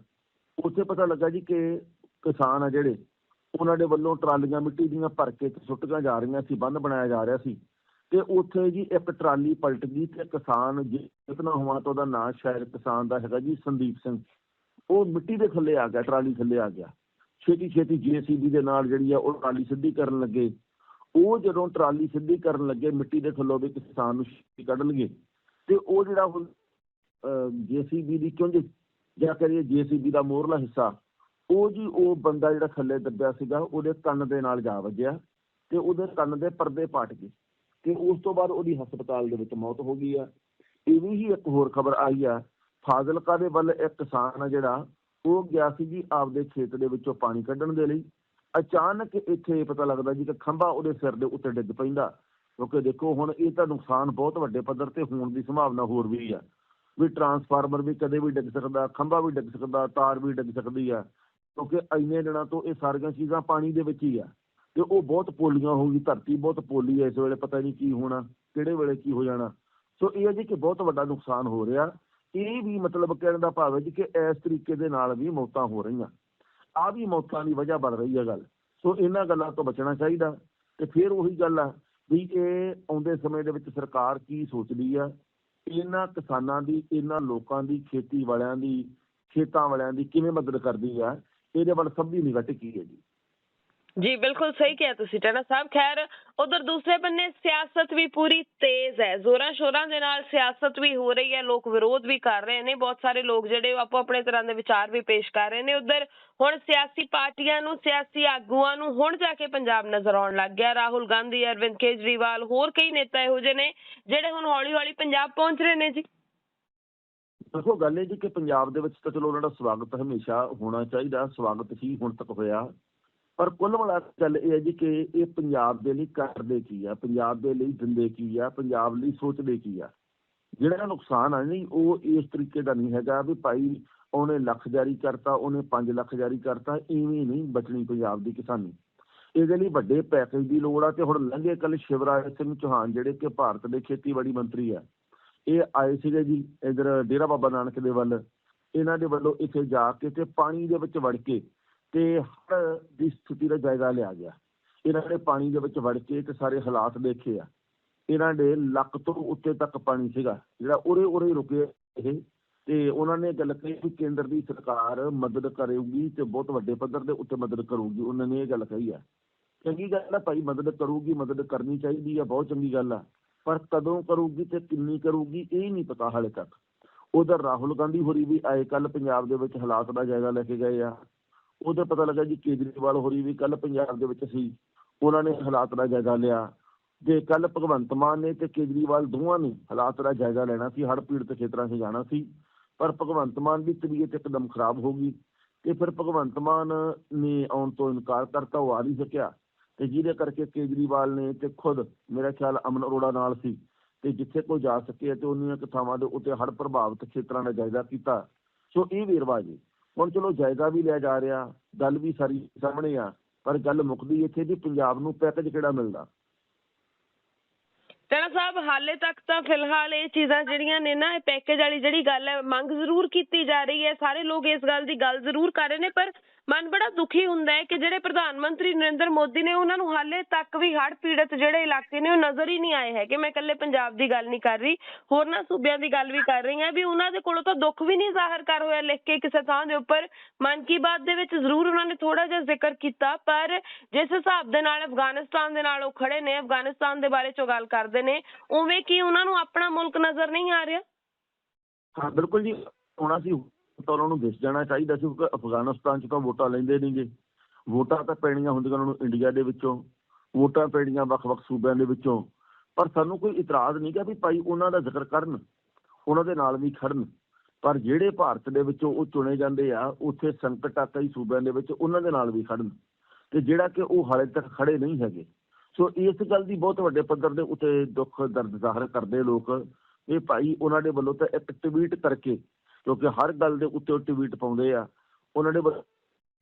ਉੱਥੇ ਪਤਾ ਲੱਗਾ ਜੀ ਕਿ ਕਿਸਾਨ ਆ ਜਿਹੜੇ ਉਹਨਾਂ ਦੇ ਵੱਲੋਂ ਟਰਾਲੀਆਂ ਮਿੱਟੀ ਦੀਆਂ ਭਰ ਕੇ ਸੁੱਟੀਆਂ ਜਾ ਰਹੀਆਂ ਸੀ ਬੰਨ ਬਣਾਇਆ ਜਾ ਰਿਹਾ ਸੀ। ਤੇ ਉੱਥੇ ਜੀ ਇੱਕ ਟਰਾਲੀ ਪਲਟ ਗਈ ਤੇ ਕਿਸਾਨ ਜਿਤਨਾ ਹੋਵਾਂ ਤਾਂ ਉਹਦਾ ਨਾਂ ਸ਼ਾਇਦ ਕਿਸਾਨ ਦਾ ਹੈਗਾ ਜੀ ਸੰਦੀਪ ਸਿੰਘ। ਉਹ ਮਿੱਟੀ ਦੇ ਥੱਲੇ ਆ ਗਿਆ ਟਰਾਲੀ ਥੱਲੇ ਆ ਗਿਆ। ਛੇਤੀ ਛੇਤੀ ਜੀਸੀਬੀ ਦੇ ਨਾਲ ਜਿਹੜੀ ਆ ਉਹ ਟਰਾਲੀ ਸਿੱਧੀ ਕਰਨ ਲੱਗੇ। ਉਹ ਜਦੋਂ ਟਰਾਲੀ ਸਿੱਧੀ ਕਰਨ ਲੱਗੇ, ਮਿੱਟੀ ਦੇ ਥੱਲੋਂ ਵੀ ਕਿਸਾਨ ਨੂੰ ਕੱਢਣਗੇ। ਤੇ ਉਹ ਜਿਹੜਾ ਹੁਣ ਜੀਸੀਬੀ ਦੀ ਚੁੰਝ, ਜਾਂ ਕਰੀਏ ਜੀਸੀਬੀ ਦਾ ਮੋਹਰਲਾ ਹਿੱਸਾ, ਉਹ ਜੀ ਉਹ ਬੰਦਾ ਜਿਹੜਾ ਥੱਲੇ ਦੱਬਿਆ ਸੀਗਾ, ਉਹਦੇ ਕੰਨ ਦੇ ਨਾਲ ਜਾ ਵੱਜਿਆ ਤੇ ਉਹਦੇ ਕੰਨ ਦੇ ਪਰਦੇ ਪਾਟ ਗਏ। ਤੇ ਉਸ ਤੋਂ ਬਾਅਦ ਉਹਦੀ ਹਸਪਤਾਲ ਦੇ ਵਿੱਚ ਮੌਤ ਹੋ ਗਈ ਆ। ਇਹ ਵੀ ਹੀ ਇੱਕ ਹੋਰ ਖਬਰ ਆਈ ਆ। ਫਾਜ਼ਿਲਕਾ ਦੇ ਵੱਲ ਇੱਕ ਕਿਸਾਨ ਆ ਜਿਹੜਾ ਉਹ ਗਿਆ ਸੀ ਜੀ ਆਪਦੇ ਖੇਤ ਦੇ ਵਿੱਚੋਂ ਪਾਣੀ ਕੱਢਣ ਦੇ ਲਈ। ਅਚਾਨਕ ਇੱਥੇ ਪਤਾ ਲੱਗਦਾ ਜੀ ਕਿ ਖੰਭਾ ਉਹਦੇ ਸਿਰ ਦੇ ਉੱਤੇ ਡਿੱਗ ਪੈਂਦਾ। ਕਿਉਂਕਿ ਦੇਖੋ ਹੁਣ ਇਹ ਤਾਂ ਨੁਕਸਾਨ ਬਹੁਤ ਵੱਡੇ ਪੱਧਰ ਤੇ ਹੋਣ ਦੀ ਸੰਭਾਵਨਾ ਹੋਰ ਵੀ ਆ। ਵੀ ਟਰਾਂਸਫਾਰਮਰ ਵੀ ਕਦੇ ਵੀ ਡਿੱਗ ਸਕਦਾ, ਖੰਭਾ ਵੀ ਡਿੱਗ ਸਕਦਾ, ਤਾਰ ਵੀ ਡਿੱਗ ਸਕਦੀ ਆ। ਕਿਉਂਕਿ ਇੰਨੇ ਦਿਨਾਂ ਤੋਂ ਇਹ ਸਾਰੀਆਂ ਚੀਜ਼ਾਂ ਪਾਣੀ ਦੇ ਵਿੱਚ ਹੀ ਆ। ਤੇ ਉਹ ਬਹੁਤ ਪੋਲੀਆਂ ਹੋ ਗਈ, ਧਰਤੀ ਬਹੁਤ ਪੋਲੀ ਹੈ ਇਸ ਵੇਲੇ ਪਤਾ ਨਹੀਂ ਕੀ ਹੋਣਾ, ਕਿਹੜੇ ਵੇਲੇ ਕੀ ਹੋ ਜਾਣਾ। ਸੋ ਇਹ ਹੈ ਜੀ ਕਿ ਬਹੁਤ ਵੱਡਾ ਨੁਕਸਾਨ ਹੋ ਰਿਹਾ। ਇਹ ਵੀ ਮਤਲਬ ਕਹਿਣ ਦਾ ਭਾਵ ਹੈ ਜੀ ਕਿ ਇਸ ਤਰੀਕੇ ਦੇ ਨਾਲ ਵੀ ਮੌਤਾਂ ਹੋ ਰਹੀਆਂ। ਆ ਵੀ ਮੌਤਾਂ ਦੀ ਵਜ੍ਹਾ ਬਣ ਰਹੀ ਹੈ ਗੱਲ। ਸੋ ਇਹਨਾਂ ਗੱਲਾਂ ਤੋਂ ਬਚਣਾ ਚਾਹੀਦਾ। ਤੇ ਫਿਰ ਉਹੀ ਗੱਲ ਆ ਵੀ ਇਹ ਆਉਂਦੇ ਸਮੇਂ ਦੇ ਵਿੱਚ ਸਰਕਾਰ ਕੀ ਸੋਚਦੀ ਆ? ਇਹਨਾਂ ਕਿਸਾਨਾਂ ਦੀ, ਇਹਨਾਂ ਲੋਕਾਂ ਦੀ, ਖੇਤੀ ਵਾਲਿਆਂ ਦੀ, ਖੇਤਾਂ ਵਾਲਿਆਂ ਦੀ ਕਿਵੇਂ ਮਦਦ ਕਰਦੀ ਆ? ਇਹਦੇ ਵੱਲ ਸਭ ਦੀ ਨਿਗਾਹ ਟਿਕੀ ਹੈ ਜੀ। ਜੀ, ਬਿਲਕੁਲ ਸਹੀ ਕਿਹਾ ਤੁਸੀਂ ਟੈਣਾ ਸਾਹਿਬ। ਖੈਰ, ਉਧਰ ਦੂਸਰੇ ਬੰਨੇ ਸਿਆਸਤ ਵੀ ਪੂਰੀ ਤੇਜ਼ ਹੈ। ਜ਼ੋਰਾਂ ਸ਼ੋਰਾਂ ਦੇ ਨਾਲ ਸਿਆਸਤ ਵੀ ਹੋ ਰਹੀ ਹੈ, ਲੋਕ ਵਿਰੋਧ ਵੀ ਕਰ ਰਹੇ ਨੇ। ਬਹੁਤ ਸਾਰੇ ਲੋਕ ਜਿਹੜੇ ਆਪੋ ਆਪਣੇ ਤਰ੍ਹਾਂ ਦੇ ਵਿਚਾਰ ਵੀ ਪੇਸ਼ ਕਰ ਰਹੇ ਨੇ। ਉਧਰ ਹੁਣ ਸਿਆਸੀ ਪਾਰਟੀਆਂ ਨੂੰ, ਸਿਆਸੀ ਆਗੂਆਂ ਨੂੰ ਹੁਣ ਜਾ ਕੇ ਪੰਜਾਬ ਨਜ਼ਰ ਆਉਣ ਲੱਗ ਗਿਆ। ਰਾਹੁਲ ਗਾਂਧੀ, ਅਰਵਿੰਦ ਕੇਜਰੀਵਾਲ, ਹੋਰ ਕਈ ਨੇਤਾ ਇਹੋ ਜਿਹੇ ਨੇ, ਜਿਹੜੇ ਹੁਣ ਹੌਲੀ ਹੌਲੀ ਪੰਜਾਬ ਪਹੁੰਚ ਰਹੇ ਨੇ ਜੀ। ਦੇਖੋ, ਗੱਲ ਇਹ ਜੀ ਕਿ ਪੰਜਾਬ ਦੇ ਵਿੱਚ ਤਾਂ ਚਲੋ ਉਹਨਾਂ ਦਾ ਸਵਾਗਤ ਹਮੇਸ਼ਾ ਹੋਣਾ ਚਾਹੀਦਾ। ਸਵਾਗਤ ਹੀ ਹੁਣ ਤੱਕ ਹੋਇਆ। ਪਰ ਕੁੱਲ ਮਿਲਾ ਕੇ ਗੱਲ ਇਹ ਹੈ ਜੀ ਕਿ ਇਹ ਪੰਜਾਬ ਦੇ ਲਈ ਕਰਦੇ ਕੀ ਆ? ਪੰਜਾਬ ਦੇ ਲਈ ਦਿੰਦੇ ਕੀ ਆ? ਪੰਜਾਬ ਲਈ ਸੋਚਦੇ ਕੀ ਆ? ਜਿਹੜਾ ਨੁਕਸਾਨ ਆ ਨਹੀਂ, ਉਹ ਇਸ ਤਰੀਕੇ ਦਾ ਨਹੀਂ ਹੈਗਾ ਵੀ ਭਾਈ ਉਹਨੇ ਲੱਖ ਜਾਰੀ ਕਰਤਾ, ਉਹਨੇ 5 ਲੱਖ ਜਾਰੀ ਕਰਤਾ, ਇਵੇਂ ਨਹੀਂ ਬਚਣੀ ਪੰਜਾਬ ਦੀ ਕਿਸਾਨੀ। ਇਹਦੇ ਲਈ ਵੱਡੇ ਪੈਕੇਜ ਦੀ ਲੋੜ ਆ ਤੇ ਹੁਣ ਲੰਘੇ ਕੱਲ ਸ਼ਿਵਰਾਜ ਸਿੰਘ ਚੌਹਾਨ ਜਿਹੜੇ ਕਿ ਭਾਰਤ ਦੇ ਖੇਤੀਬਾੜੀ ਮੰਤਰੀ ਆ, ਇਹ ਆਏ ਸੀਗੇ ਜੀ ਇਧਰ ਡੇਰਾ ਬਾਬਾ ਨਾਨਕ ਦੇ ਵੱਲ। ਇਹਨਾਂ ਦੇ ਵੱਲੋਂ ਇੱਥੇ ਜਾ ਕੇ ਤੇ ਪਾਣੀ ਦੇ ਵਿੱਚ ਵੜ ਕੇ ਤੇ ਹੜ੍ਹ ਦੀ ਸਥਿਤੀ ਦਾ ਜਾਇਜ਼ਾ ਲਿਆ ਗਿਆ। ਇਹਨਾਂ ਨੇ ਪਾਣੀ ਦੇ ਵਿੱਚ ਵੜ ਕੇ ਤੇ ਸਾਰੇ ਹਾਲਾਤ ਦੇਖੇ ਆ। ਇਹਨਾਂ ਦੇ ਲੱਕ ਤੋਂ ਉੱਤੇ ਤੱਕ ਪਾਣੀ ਸੀਗਾ, ਜਿਹੜਾ ਉਰੇ ਉਰੇ ਰੁਕੇ ਇਹ। ਤੇ ਉਹਨਾਂ ਨੇ ਗੱਲ ਕਹੀ ਕਿ ਕੇਂਦਰ ਦੀ ਸਰਕਾਰ ਮਦਦ ਕਰੇਗੀ ਤੇ ਬਹੁਤ ਵੱਡੇ ਪੱਧਰ ਦੇ ਉੱਤੇ ਮਦਦ ਕਰੂਗੀ। ਉਹਨਾਂ ਨੇ ਇਹ ਗੱਲ ਕਹੀ ਆ। ਚੰਗੀ ਗੱਲ ਆ ਭਾਈ, ਮਦਦ ਕਰੂਗੀ, ਮਦਦ ਕਰਨੀ ਚਾਹੀਦੀ ਆ, ਬਹੁਤ ਚੰਗੀ ਗੱਲ ਆ। ਪਰ ਕਦੋਂ ਕਰੂਗੀ ਤੇ ਕਿੰਨੀ ਕਰੂਗੀ, ਇਹ ਨਹੀਂ ਪਤਾ ਹਾਲੇ ਤੱਕ। ਉਧਰ ਰਾਹੁਲ ਗਾਂਧੀ ਹੋਰੀ ਵੀ ਆਏ ਕੱਲ ਪੰਜਾਬ ਦੇ ਵਿੱਚ ਹਾਲਾਤ ਦਾ ਜਾਇਜ਼ਾ ਲੈ ਕੇ ਗਏ ਆ। ਉਧਰ ਪਤਾ ਲੱਗਾ ਜੀ ਕੇਜਰੀਵਾਲ ਹੋਰੀ ਵੀ ਕੱਲ ਪੰਜਾਬ ਦੇ ਵਿੱਚ ਸੀ। ਉਹਨਾਂ ਨੇ ਹਾਲਾਤ ਦਾ ਜਾਇਜ਼ਾ ਲਿਆ। ਤੇ ਕੱਲ ਭਗਵੰਤ ਮਾਨ ਨੇ ਤੇ ਕੇਜਰੀਵਾਲ ਦੋਵਾਂ ਨੇ ਹਾਲਾਤ ਦਾ ਜਾਇਜ਼ਾ ਲੈਣਾ ਸੀ, ਹੜ੍ਹ ਪੀੜਤ ਖੇਤਰਾਂ 'ਚ ਜਾਣਾ ਸੀ, ਪਰ ਭਗਵੰਤ ਮਾਨ ਦੀ ਤਬੀਅਤ ਇੱਕਦਮ ਖਰਾਬ ਹੋ ਗਈ ਤੇ ਫਿਰ ਭਗਵੰਤ ਮਾਨ ਨੇ ਆਉਣ ਤੋਂ ਇਨਕਾਰ ਕਰਤਾ, ਉਹ ਆ ਨਹੀਂ ਸਕਿਆ। ਤੇ ਜਿਹਦੇ ਕਰਕੇ ਕੇਜਰੀਵਾਲ ਨੇ ਤੇ ਖੁਦ ਮੇਰਾ ਖਿਆਲ ਅਮਨ ਅਰੋੜਾ ਨਾਲ ਸੀ ਤੇ ਜਿੱਥੇ ਕੋਈ ਜਾ ਸਕੇ ਤੇ ਉਹਨੀਆਂ ਥਾਵਾਂ ਦੇ ਉੱਤੇ ਹੜ ਪ੍ਰਭਾਵਿਤ ਖੇਤਰਾਂ ਦਾ ਜਾਇਜ਼ਾ ਕੀਤਾ। ਸੋ ਇਹ ਵੇਰਵਾ ਜੀ। ਹੁਣ ਚਲੋ ਜਾਇਜ਼ਾ ਵੀ ਲਿਆ ਜਾ ਰਿਹਾ, ਗੱਲ ਵੀ ਸਾਰੀ ਸਾਹਮਣੇ ਆ, ਪਰ ਗੱਲ ਮੁੱਕਦੀ ਇੱਥੇ ਵੀ ਪੰਜਾਬ ਨੂੰ ਪੈਕੇਜ ਕਿਹੜਾ ਮਿਲਦਾ? ਟਣਾ ਸਾਹਿਬ, ਹਾਲੇ ਤੱਕ ਤਾਂ ਫਿਲਹਾਲ ਇਹ ਚੀਜ਼ਾਂ ਜਿਹੜੀਆਂ ਨੇ ਨਾ, ਇਹ ਪੈਕੇਜ ਵਾਲੀ ਜਿਹੜੀ ਗੱਲ ਹੈ, ਮੰਗ ਜ਼ਰੂਰ ਕੀਤੀ ਜਾ ਰਹੀ ਹੈ। ਸਾਰੇ ਲੋਕ ਇਸ ਗੱਲ ਦੀ ਗੱਲ ਜ਼ਰੂਰ ਕਰ ਰਹੇ ਨੇ, ਪਰ ਮਨ ਬੜਾ ਦੁਖੀ ਹੁੰਦਾ ਹੈ ਕਿ ਜਿਹੜੇ ਪ੍ਰਧਾਨ ਮੰਤਰੀ ਨਰਿੰਦਰ ਮੋਦੀ ਨੇ, ਉਹਨਾਂ ਨੂੰ ਹਾਲੇ ਤੱਕ ਵੀ ਹੜ੍ਹ ਪੀੜਤ ਜਿਹੜੇ ਇਲਾਕੇ ਨੇ, ਉਹ ਨਜ਼ਰ ਹੀ ਨਹੀਂ ਆਏ ਹੈ ਮੈਂ ਇਕੱਲੇ ਪੰਜਾਬ ਦੀ ਗੱਲ ਨਹੀਂ ਕਰ ਰਹੀ ਹੋਰਨਾਂ ਸੂਬਿਆਂ ਦੀ ਗੱਲ ਵੀ ਕਰ ਰਹੀ ਹਾਂ ਵੀ ਉਹਨਾਂ ਦੇ ਕੋਲੋਂ ਤਾਂ ਦੁੱਖ ਵੀ ਨਹੀਂ ਜ਼ਾਹਰ ਕਰ ਹੋਇਆ ਲਿਖ ਕੇ ਕਿਸੇ ਥਾਂ ਦੇ ਉੱਪਰ। ਮਨ ਕੀ ਬਾਤ ਦੇ ਵਿੱਚ ਜ਼ਰੂਰ ਉਹਨਾਂ ਨੇ ਥੋੜਾ ਜਿਹਾ ਜ਼ਿਕਰ ਕੀਤਾ, ਪਰ ਜਿਸ ਹਿਸਾਬ ਦੇ ਨਾਲ ਅਫਗਾਨਿਸਤਾਨ ਦੇ ਨਾਲ ਉਹ ਖੜੇ ਨੇ, ਅਫਗਾਨਿਸਤਾਨ ਦੇ ਬਾਰੇ ਚੋਂ ਗੱਲ ਕਰਦੇ ਨੇ, ਉਵੇਂ ਕੀ ਉਹਨਾਂ ਨੂੰ ਆਪਣਾ ਮੁਲਕ ਨਜ਼ਰ ਨਹੀਂ ਆ ਰਿਹਾ? ਹਾਂ, ਬਿਲਕੁਲ ਜੀ। ਹੋਣਾ ਸੀ ਤਾਂ ਉਹਨਾਂ ਨੂੰ ਦਿਸ ਜਾਣਾ ਚਾਹੀਦਾ ਸੀ, ਕਿਉਂਕਿ ਅਫਗਾਨਿਸਤਾਨ 'ਚ ਤਾਂ ਵੋਟਾਂ ਲੈਂਦੇ ਨਹੀਂਗੇ ਵੋਟਾਂ ਤਾਂ ਪੈਣੀਆਂ ਹੁੰਦੀਆਂ ਉਹਨਾਂ ਨੂੰ ਇੰਡੀਆ ਦੇ ਵਿੱਚੋਂ। ਵੋਟਾਂ ਪੈਣੀਆਂ ਵੱਖ-ਵੱਖ ਸੂਬਿਆਂ ਦੇ ਵਿੱਚੋਂ। ਪਰ ਸਾਨੂੰ ਕੋਈ ਇਤਰਾਜ਼ ਨਹੀਂ ਕਿ ਵੀ ਭਾਈ ਉਹਨਾਂ ਦਾ ਜ਼ਿਕਰ ਕਰਨ, ਉਹਨਾਂ ਦੇ ਨਾਲ ਵੀ ਖੜਨ। ਪਰ ਜਿਹੜੇ ਭਾਰਤ ਦੇ ਵਿੱਚੋਂ ਉਹ ਚੁਣੇ ਜਾਂਦੇ ਆ, ਉੱਥੇ ਸੰਕਟ ਆ ਕਈ ਸੂਬਿਆਂ ਦੇ ਵਿੱਚ ਉਹਨਾਂ ਦੇ ਨਾਲ ਵੀ ਖੜਨ। ਤੇ ਜਿਹੜਾ ਕਿ ਉਹ ਹਾਲੇ ਤੱਕ ਖੜੇ ਨਹੀਂ ਹੈਗੇ। ਸੋ ਇਸ ਗੱਲ ਦੀ ਬਹੁਤ ਵੱਡੇ ਪੱਧਰ ਦੇ ਉੱਤੇ ਦੁੱਖ ਦਰਦ ਜ਼ਾਹਰ ਕਰਦੇ ਲੋਕ ਇਹ ਭਾਈ ਉਹਨਾਂ ਦੇ ਵੱਲੋਂ ਤਾਂ ਇੱਕ ਟਵੀਟ ਕਰਕੇ, ਕਿਉਂਕਿ ਹਰ ਗੱਲ ਦੇ ਉੱਤੇ ਉਹ ਟਵੀਟ ਪਾਉਂਦੇ ਆ, ਉਹਨਾਂ ਦੇ ਵੱਲੋਂ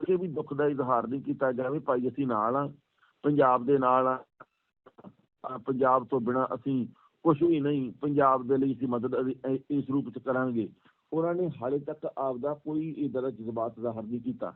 ਕਿ ਵੀ ਦੁੱਖ ਦਾ ਇਜ਼ਹਾਰ ਨਹੀਂ ਕੀਤਾ ਜਾਵੇ ਭਾਈ ਅਸੀਂ ਨਾਲ ਆ, ਪੰਜਾਬ ਦੇ ਨਾਲ ਆ ਪੰਜਾਬ ਤੋਂ ਬਿਨਾ ਅਸੀਂ ਕੁਝ ਵੀ ਨਹੀਂ, ਪੰਜਾਬ ਦੇ ਲਈ ਅਸੀਂ ਮਦਦ ਇਸ ਰੂਪ ਚ ਕਰਾਂਗੇ। ਉਹਨਾਂ ਨੇ ਹਾਲੇ ਤੱਕ ਆਪਦਾ ਕੋਈ ਇਦਾਂ ਦਾ ਜਜ਼ਬਾਤ ਜ਼ਾਹਰ ਨਹੀਂ ਕੀਤਾ।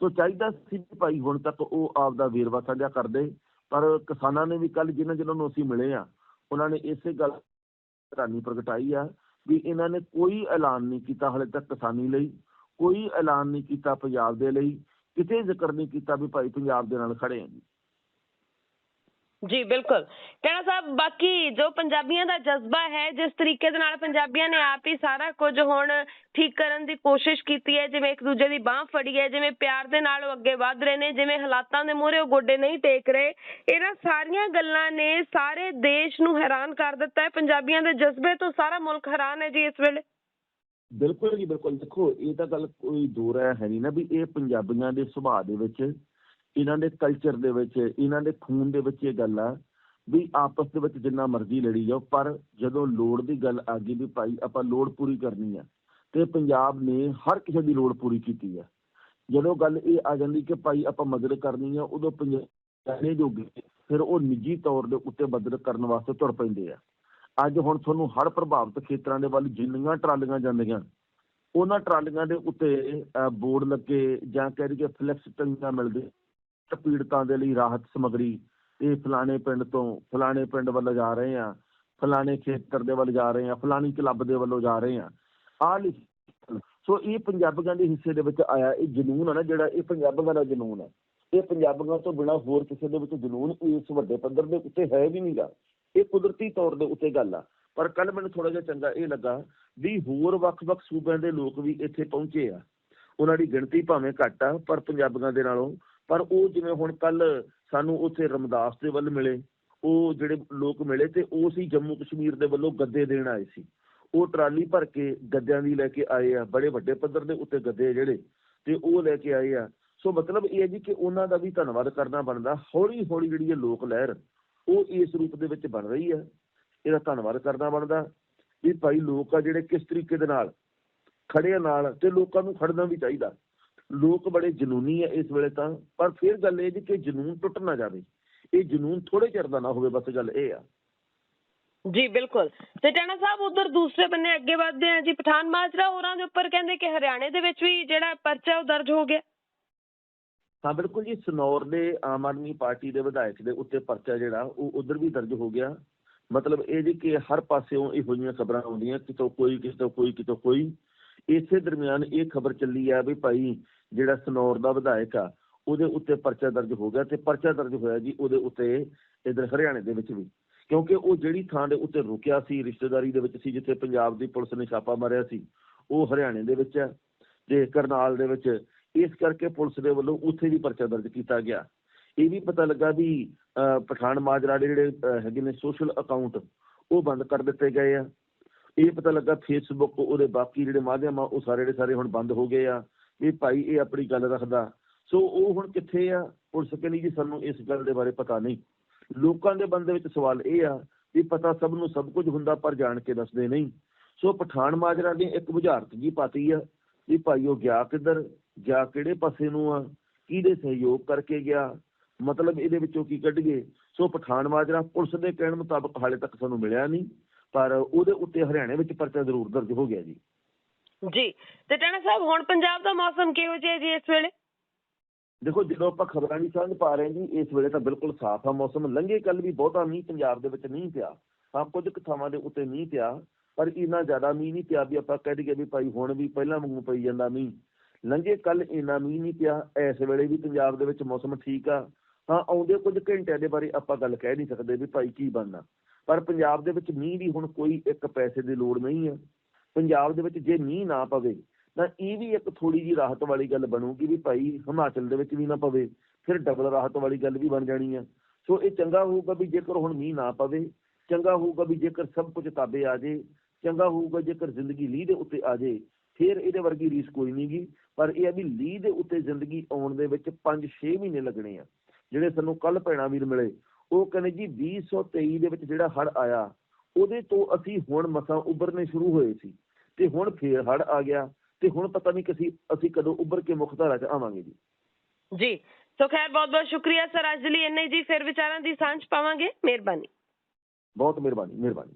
ਸੋ ਚਾਹੀਦਾ ਸੀ ਵੀ ਭਾਈ ਹੁਣ ਤੱਕ ਉਹ ਆਪਦਾ ਵੇਰਵਾ ਸਾਂਝਾ ਕਰਦੇ ਪਰ ਕਿਸਾਨਾਂ ਨੇ ਵੀ ਕੱਲ ਜਿਨ੍ਹਾਂ ਜਿਨ੍ਹਾਂ ਨੂੰ ਅਸੀਂ ਮਿਲੇ ਆ, ਉਹਨਾਂ ਨੇ ਇਸੇ ਗੱਲ ਹੈਰਾਨੀ ਪ੍ਰਗਟਾਈ ਆ ਵੀ ਇਹਨਾਂ ਨੇ ਕੋਈ ਐਲਾਨ ਨਹੀਂ ਕੀਤਾ ਹਾਲੇ ਤੱਕ ਕਿਸਾਨੀ ਲਈ, ਕੋਈ ਐਲਾਨ ਨਹੀਂ ਕੀਤਾ ਪੰਜਾਬ ਦੇ ਲਈ, ਕਿਤੇ ਜ਼ਿਕਰ ਨਹੀਂ ਕੀਤਾ ਵੀ ਭਾਈ ਪੰਜਾਬ ਦੇ ਨਾਲ ਖੜੇ ਆ ਜੀ। ਜੀ, ਬਿਲਕੁਲ। ਕਹਿਣਾ ਸਾਹਿਬ, ਬਾਕੀ ਜੋ ਪੰਜਾਬੀਆਂ ਦਾ ਜਜ਼ਬਾ ਹੈ, ਜਿਸ ਤਰੀਕੇ ਦੇ ਨਾਲ ਪੰਜਾਬੀਆਂ ਨੇ ਆਪ ਹੀ ਸਾਰਾ ਕੁਝ ਹੁਣ ਠੀਕ ਕਰਨ ਦੀ ਕੋਸ਼ਿਸ਼ ਕੀਤੀ ਹੈ, ਜਿਵੇਂ ਇੱਕ ਦੂਜੇ ਦੀ ਬਾਹ ਫੜੀ ਹੈ, ਜਿਵੇਂ ਪਿਆਰ ਦੇ ਨਾਲ ਉਹ ਅੱਗੇ ਵਧ ਰਹੇ ਨੇ, ਜਿਵੇਂ ਹਾਲਾਤਾਂ ਦੇ ਮੂਹਰੇ ਉਹ ਗੋਡੇ ਨਹੀਂ ਟੇਕ ਰਹੇ, ਇਹਨਾਂ ਸਾਰੀਆਂ ਗੱਲਾਂ ਨੇ ਸਾਰੇ ਦੇਸ਼ ਨੂੰ ਹੈਰਾਨ ਕਰ ਦਿੱਤਾ ਹੈ, ਪੰਜਾਬੀਆਂ ਦੇ ਜਜ਼ਬੇ ਤੋਂ ਸਾਰਾ ਮੁਲਕ ਹੈਰਾਨ ਹੈ ਜੀ ਇਸ ਵੇਲੇ। ਬਿਲਕੁਲ ਜੀ, ਬਿਲਕੁਲ। ਦੇਖੋ, ਇਹ ਤਾਂ ਗੱਲ ਕੋਈ ਦੂਰ ਹੈ ਨਹੀਂ ਨਾ, ਵੀ ਇਹ ਪੰਜਾਬੀਆਂ ਦੇ ਸੁਭਾਅ ਦੇ ਵਿੱਚ ਇਹਨਾਂ ਦੇ ਕਲਚਰ ਦੇ ਵਿੱਚ, ਇਹਨਾਂ ਦੇ ਖੂਨ ਦੇ ਵਿੱਚ ਇਹ ਗੱਲ ਆ ਵੀ ਆਪਸ ਦੇ ਵਿੱਚ ਜਿੰਨਾ ਮਰਜ਼ੀ ਲੜੀ ਜਾਓ, ਪਰ ਜਦੋਂ ਲੋੜ ਦੀ ਗੱਲ ਆ ਗਈ ਵੀ ਭਾਈ ਆਪਾਂ ਲੋੜ ਪੂਰੀ ਕਰਨੀ ਆ, ਤੇ ਪੰਜਾਬ ਨੇ ਹਰ ਕਿਸੇ ਦੀ ਲੋੜ ਪੂਰੀ ਕੀਤੀ ਆ। ਜਦੋਂ ਗੱਲ ਇਹ ਆ ਜਾਂਦੀ ਕਿ ਭਾਈ ਆਪਾਂ ਮਦਦ ਕਰਨੀ ਆ, ਉਦੋਂ ਪੰਜਾਬੀ ਜੋਗੇ ਫਿਰ ਉਹ ਨਿੱਜੀ ਤੌਰ ਦੇ ਉੱਤੇ ਮਦਦ ਕਰਨ ਵਾਸਤੇ ਤੁਰ ਪੈਂਦੇ ਆ। ਅੱਜ ਹੁਣ ਤੁਹਾਨੂੰ ਹਰ ਪ੍ਰਭਾਵਿਤ ਖੇਤਰਾਂ ਦੇ ਵੱਲ ਜਿੰਨੀਆਂ ਟਰਾਲੀਆਂ ਜਾਂਦੀਆਂ, ਉਹਨਾਂ ਟਰਾਲੀਆਂ ਦੇ ਉੱਤੇ ਬੋਰਡ ਲੱਗੇ ਜਾਂ ਕਹਿ ਲਈਏ ਫਲੈਕਸ ਟੰਗੀਆਂ ਮਿਲਦੇ ਪੀੜਤਾਂ ਦੇ ਲਈ ਰਾਹਤ ਸਮਗਰੀ। ਇਹ ਫਲਾਣੇ ਪਿੰਡ ਤੋਂ, ਫਲਾਣੇ ਪਿੰਡ ਵੱਲ ਜਾ ਰਹੇ ਆ ਫਲਾਣੇ ਖੇਤਰ ਦੇ ਵੱਲ ਜਾ ਰਹੇ ਆ ਫਲਾਣੀ ਕਲੱਬ ਦੇ ਵੱਲੋਂ ਜਾ ਰਹੇ ਆ ਆਹ ਲਿਖ ਸੋ ਇਹ ਪੰਜਾਬੀਆਂ ਦੇ ਹਿੱਸੇ ਦੇ ਵਿੱਚ ਆਇਆ ਇਹ ਜਨੂਨ ਹੈ ਨਾ, ਜਿਹੜਾ ਇਹ ਪੰਜਾਬੀਆਂ ਦਾ ਜਨੂਨ ਹੈ ਇਹ ਪੰਜਾਬੀਆਂ ਤੋਂ ਬਿਨਾਂ ਹੋਰ ਕਿਸੇ ਦੇ ਵਿੱਚ ਜਨੂਨ ਇਸ ਵੱਡੇ ਪੱਧਰ ਦੇ ਉੱਤੇ ਹੈ ਵੀ ਨਹੀਂਗਾ ਇਹ ਕੁਦਰਤੀ ਤੌਰ ਦੇ ਉੱਤੇ ਗੱਲ ਆ। ਪਰ ਕੱਲ ਮੈਨੂੰ ਥੋੜਾ ਜਿਹਾ ਚੰਗਾ ਇਹ ਲੱਗਾ ਵੀ ਹੋਰ ਵੱਖ-ਵੱਖ ਸੂਬਿਆਂ ਦੇ ਲੋਕ ਵੀ ਇੱਥੇ ਪਹੁੰਚੇ ਆ। ਉਹਨਾਂ ਦੀ ਗਿਣਤੀ ਭਾਵੇਂ ਘੱਟ ਆ, ਪਰ ਪੰਜਾਬੀਆਂ ਦੇ ਨਾਲੋਂ ਪਰ ਉਹ ਜਿਵੇਂ ਹੁਣ ਕੱਲ ਸਾਨੂੰ ਉੱਥੇ ਰਮਦਾਸ ਦੇ ਵੱਲ ਮਿਲੇ, ਉਹ ਜਿਹੜੇ ਲੋਕ ਮਿਲੇ ਤੇ ਉਹ ਸੀ ਜੰਮੂ ਕਸ਼ਮੀਰ ਦੇ ਵੱਲੋਂ ਗੱਦੇ ਦੇਣ ਆਏ ਸੀ। ਉਹ ਟਰਾਲੀ ਭਰ ਕੇ ਗੱਦਿਆਂ ਦੀ ਲੈ ਕੇ ਆਏ ਆ, ਬੜੇ ਵੱਡੇ ਪੱਧਰ ਦੇ ਉੱਤੇ ਗੱਦੇ ਆ ਜਿਹੜੇ, ਤੇ ਉਹ ਲੈ ਕੇ ਆਏ ਆ। ਸੋ ਮਤਲਬ ਇਹ ਹੈ ਜੀ ਕਿ ਉਹਨਾਂ ਦਾ ਵੀ ਧੰਨਵਾਦ ਕਰਨਾ ਬਣਦਾ। ਹੌਲੀ ਹੌਲੀ ਜਿਹੜੀ ਇਹ ਲੋਕ ਲਹਿਰ, ਉਹ ਇਸ ਰੂਪ ਦੇ ਵਿੱਚ ਬਣ ਰਹੀ ਹੈ ਇਹਦਾ ਧੰਨਵਾਦ ਕਰਨਾ ਬਣਦਾ ਵੀ ਭਾਈ ਲੋਕ ਆ ਜਿਹੜੇ ਕਿਸ ਤਰੀਕੇ ਦੇ ਨਾਲ ਖੜੇ ਨਾਲ ਤੇ ਲੋਕਾਂ ਨੂੰ ਖੜਨਾ ਵੀ ਚਾਹੀਦਾ। ਲੋਕ ਬੜੇ ਜਨੂਨੀ ਆ ਇਸ ਵੇਲੇ ਤਾਂ ਪਰ ਫਿਰ ਗੱਲ ਇਹ ਜੀ ਕਿ ਜਨੂਨ ਟੁੱਟ ਨਾ ਜਾਵੇ। ਇਹ ਜਨੂਨ ਥੋੜੇ ਚਿਰ ਦਾ ਨਾ ਹੋਵੇ ਬਸ ਗੱਲ ਇਹ ਆ। ਜੀ ਬਿਲਕੁਲ। ਤੇ ਟੈਣਾ ਸਾਹਿਬ ਉਧਰ ਦੂਸਰੇ ਬੰਨੇ ਅੱਗੇ ਵਧਦੇ ਆ ਜੀ ਪਠਾਨ ਮਾਜਰਾ ਹੋਰਾਂ ਦੇ ਉੱਪਰ ਕਹਿੰਦੇ ਕਿ ਹਰਿਆਣੇ ਦੇ ਵਿੱਚ ਵੀ ਜਿਹੜਾ ਪਰਚਾ ਉਹ ਦਰਜ ਹੋ ਗਿਆ। ਹਾਂ ਬਿਲਕੁਲ ਜੀ ਸਨੌਰ ਦੇ ਆਮ ਆਦਮੀ ਪਾਰਟੀ ਦੇ ਵਿਧਾਇਕ ਦੇ ਉੱਤੇ ਪਰਚਾ ਜਿਹੜਾ ਉਹ ਉਧਰ ਵੀ ਦਰਜ ਹੋ ਗਿਆ। ਮਤਲਬ ਇਹ ਜੀ ਕਿ ਹਰ ਪਾਸਿਓਂ ਇਹੋ ਜਿਹੀਆਂ ਖਬਰਾਂ ਆਉਂਦੀਆਂ ਕਿਤੋਂ ਕੋਈ ਕਿਤੋਂ ਕੋਈ ਕਿਤੋਂ ਕੋਈ। ਇਸੇ ਦਰਮਿਆਨ ਇਹ ਖਬਰ ਚੱਲੀ ਆ ਵੀ ਭਾਈ ਜਿਹੜਾ ਸਨੌਰ ਦਾ ਵਿਧਾਇਕ ਆ ਉਹਦੇ ਉੱਤੇ ਪਰਚਾ ਦਰਜ ਹੋ ਗਿਆ ਤੇ ਪਰਚਾ ਦਰਜ ਹੋਇਆ ਜੀ ਉਹਦੇ ਉੱਤੇ ਇਧਰ ਹਰਿਆਣੇ ਦੇ ਵਿੱਚ ਵੀ। ਕਿਉਂਕਿ ਉਹ ਜਿਹੜੀ ਥਾਂ ਦੇ ਉੱਤੇ ਰੁਕਿਆ ਸੀ ਰਿਸ਼ਤੇਦਾਰੀ ਦੇ ਵਿੱਚ ਸੀ ਜਿੱਥੇ ਪੰਜਾਬ ਦੀ ਪੁਲਿਸ ਨੇ ਛਾਪਾ ਮਾਰਿਆ ਸੀ ਉਹ ਹਰਿਆਣੇ ਦੇ ਵਿੱਚ ਹੈ ਤੇ ਕਰਨਾਲ ਦੇ ਵਿੱਚ। ਇਸ ਕਰਕੇ ਪੁਲਿਸ ਦੇ ਵੱਲੋਂ ਉੱਥੇ ਵੀ ਪਰਚਾ ਦਰਜ ਕੀਤਾ ਗਿਆ। ਇਹ ਵੀ ਪਤਾ ਲੱਗਾ ਵੀ ਅਹ, ਪਠਾਨ ਮਾਜਰਾ ਦੇ ਜਿਹੜੇ ਹੈਗੇ ਨੇ ਸੋਸ਼ਲ ਅਕਾਊਂਟ ਉਹ ਬੰਦ ਕਰ ਦਿੱਤੇ ਗਏ ਆ। ਇਹ ਪਤਾ ਲੱਗਾ ਫੇਸਬੁੱਕ ਉਹਦੇ ਬਾਕੀ ਜਿਹੜੇ ਮਾਧਿਅਮ ਆ, ਉਹ ਸਾਰੇ ਦੇ ਸਾਰੇ ਹੁਣ ਬੰਦ ਹੋ ਗਏ ਆ। ਵੀ ਭਾਈ ਇਹ ਆਪਣੀ ਗੱਲ ਰੱਖਦਾ। ਸੋ ਉਹ ਹੁਣ ਕਿੱਥੇ ਆ? ਪੁਲਿਸ ਕਹਿੰਦੀ ਜੀ ਸਾਨੂੰ ਇਸ ਗੱਲ ਦੇ ਬਾਰੇ ਪਤਾ ਨਹੀਂ। ਲੋਕਾਂ ਦੇ ਮਨ ਵਿੱਚ ਸਵਾਲ ਇਹ ਆ ਵੀ ਪਤਾ ਸਭ ਨੂੰ ਸਭ ਕੁਝ ਹੁੰਦਾ ਪਰ ਜਾਣ ਕੇ ਦੱਸਦੇ ਨਹੀਂ। ਸੋ ਪਠਾਨ ਮਾਜਰਾ ਨੇ ਇੱਕ ਬੁਝਾਰਤ ਜੀ ਪਾਤੀ ਆ ਵੀ ਭਾਈ ਉਹ ਗਿਆ ਕਿੱਧਰ? ਗਿਆ ਕਿਹੜੇ ਪਾਸੇ ਨੂੰ ਆ? ਕਿਹਦੇ ਸਹਿਯੋਗ ਕਰਕੇ ਗਿਆ? ਮਤਲਬ ਇਹਦੇ ਵਿੱਚੋਂ ਕੀ ਕੱਢ ਗਏ? ਸੋ ਪਠਾਨ ਮਾਜਰਾ ਪੁਲਿਸ ਦੇ ਕਹਿਣ ਮੁਤਾਬਕ ਹਾਲੇ ਤੱਕ ਸਾਨੂੰ ਮਿਲਿਆ ਨਹੀਂ। ਪਰ ਉਹਦੇ ਉੱਤੇ ਹਰਿਆਣੇ ਵਿੱਚ ਪਰਚਾ ਜ਼ਰੂਰ ਦਰਜ ਹੋ ਗਿਆ ਜੀ। ਜੀ ਤੇ ਟੈਣਾ ਸਾਹਿਬ ਹੁਣ ਪੰਜਾਬ ਦਾ ਮੌਸਮ ਕਿਹੋ ਜਿਹਾ ਜੀ ਇਸ ਵੇਲੇ? ਦੇਖੋ ਜਦੋਂ ਆਪਾਂ ਖਬਰਾਂ ਦੀ ਸਮਝ ਪਾ ਰਹੇ ਜੀ ਇਸ ਵੇਲੇ ਤਾਂ ਬਿਲਕੁਲ ਸਾਫ਼ ਆ ਮੌਸਮ। ਲੰਘੇ ਕੱਲ ਵੀ ਬਹੁਤਾ ਮੀਂਹ ਪੰਜਾਬ ਦੇ ਵਿੱਚ ਨਹੀਂ ਪਿਆ। ਹਾਂ ਕੁਝ ਕੁ ਥਾਵਾਂ ਦੇ ਉੱਤੇ ਮੀਂਹ ਪਿਆ ਪਰ ਇੰਨਾ ਜ਼ਿਆਦਾ ਮੀਂਹ ਨਹੀਂ ਪਿਆ ਵੀ ਆਪਾਂ ਕਹਿ ਦਈਏ ਵੀ ਭਾਈ ਹੁਣ ਵੀ ਪਹਿਲਾਂ ਵਾਂਗੂ ਪਈ ਜਾਂਦਾ ਮੀਂਹ। ਲੰਘੇ ਕੱਲ ਇੰਨਾ ਮੀਂਹ ਨਹੀਂ ਪਿਆ ਇਸ ਵੇਲੇ ਵੀ ਪੰਜਾਬ ਦੇ ਵਿੱਚ ਮੌਸਮ ਠੀਕ ਆ। ਹਾਂ ਆਉਂਦੇ ਕੁਝ ਘੰਟਿਆਂ ਦੇ ਬਾਰੇ ਆਪਾਂ ਗੱਲ ਕਹਿ ਨਹੀਂ ਸਕਦੇ ਵੀ ਭਾਈ ਕੀ ਬਣਨਾ। ਪਰ ਪੰਜਾਬ ਦੇ ਵਿੱਚ ਮੀਂਹ ਦੀ ਹੁਣ ਕੋਈ ਇੱਕ ਪੈਸੇ ਦੀ ਲੋੜ ਨਹੀਂ ਆ। ਪੰਜਾਬ ਦੇ ਵਿੱਚ ਜੇ ਮੀਂਹ ਨਾ ਪਵੇ, ਤਾਂ ਇਹ ਵੀ ਇੱਕ ਥੋੜੀ ਜੀ ਰਾਹਤ ਵਾਲੀ ਗੱਲ ਬਣੂਗੀ ਵੀ ਭਾਈ ਹਿਮਾਚਲ ਦੇ ਵਿੱਚ ਵੀ ਨਾ ਪਵੇ, ਫਿਰ ਡਬਲ ਰਾਹਤ ਵਾਲੀ ਗੱਲ ਵੀ ਬਣ ਜਾਣੀ ਆ। ਸੋ ਇਹ ਚੰਗਾ ਹੋਊਗਾ ਵੀ ਜੇਕਰ ਹੁਣ ਮੀਂਹ ਨਾ ਪਵੇ, ਚੰਗਾ ਹੋਊਗਾ ਵੀ ਜੇਕਰ ਸਭ ਕੁਝ ਤਾਬੇ ਆ ਜੇ ਚੰਗਾ ਹੋਊਗਾ ਜੇਕਰ ਜ਼ਿੰਦਗੀ ਲੀਹ ਦੇ ਉੱਤੇ ਆ ਜੇ ਫਿਰ ਇਹਦੇ ਵਰਗੀ ਰੀਸ ਕੋਈ ਨਹੀਂਗੀ ਪਰ ਇਹ ਆ ਵੀ ਲੀਹ ਦੇ ਉੱਤੇ ਜ਼ਿੰਦਗੀ ਆਉਣ ਦੇ ਵਿੱਚ 5-6 ਮਹੀਨੇ ਲੱਗਣੇ ਆ, ਜਿਹੜੇ ਸਾਨੂੰ ਕੱਲ ਭੈਣਾ ਵੀਰ ਮਿਲੇ। ਉਹ ਕਹਿੰਦੇ ਜੀ 2023 ਦੇ ਵਿੱਚ ਜਿਹੜਾ ਹੜ ਆਇਆ ਉਹਦੇ ਤੋਂ ਅਸੀਂ ਹੁਣ ਮਸਾਂ ਉੱਭਰਨੇ ਸ਼ੁਰੂ ਹੋਏ ਸੀ ਤੇ ਹੁਣ ਫੇਰ ਹੜ ਆ ਗਿਆ ਤੇ ਹੁਣ ਪਤਾ ਨਹੀਂ ਕਿ ਅਸੀਂ ਕਦੋਂ ਉੱਭਰ ਕੇ ਮੁੱਖ ਧਾਰਾ 'ਚ ਆਵਾਂਗੇ ਜੀ। ਜੀ ਸੋ ਖੈਰ ਬਹੁਤ ਬਹੁਤ ਸ਼ੁਕਰੀਆ ਸਰ ਅੱਜ ਲਈ ਇੰਨਾ ਜੀ ਫਿਰ ਵਿਚਾਰਾਂ ਦੀ ਸਾਂਝ ਪਾਵਾਂਗੇ। ਮਿਹਰਬਾਨੀ। ਬਹੁਤ ਮਿਹਰਬਾਨੀ ਮਿਹਰਬਾਨੀ।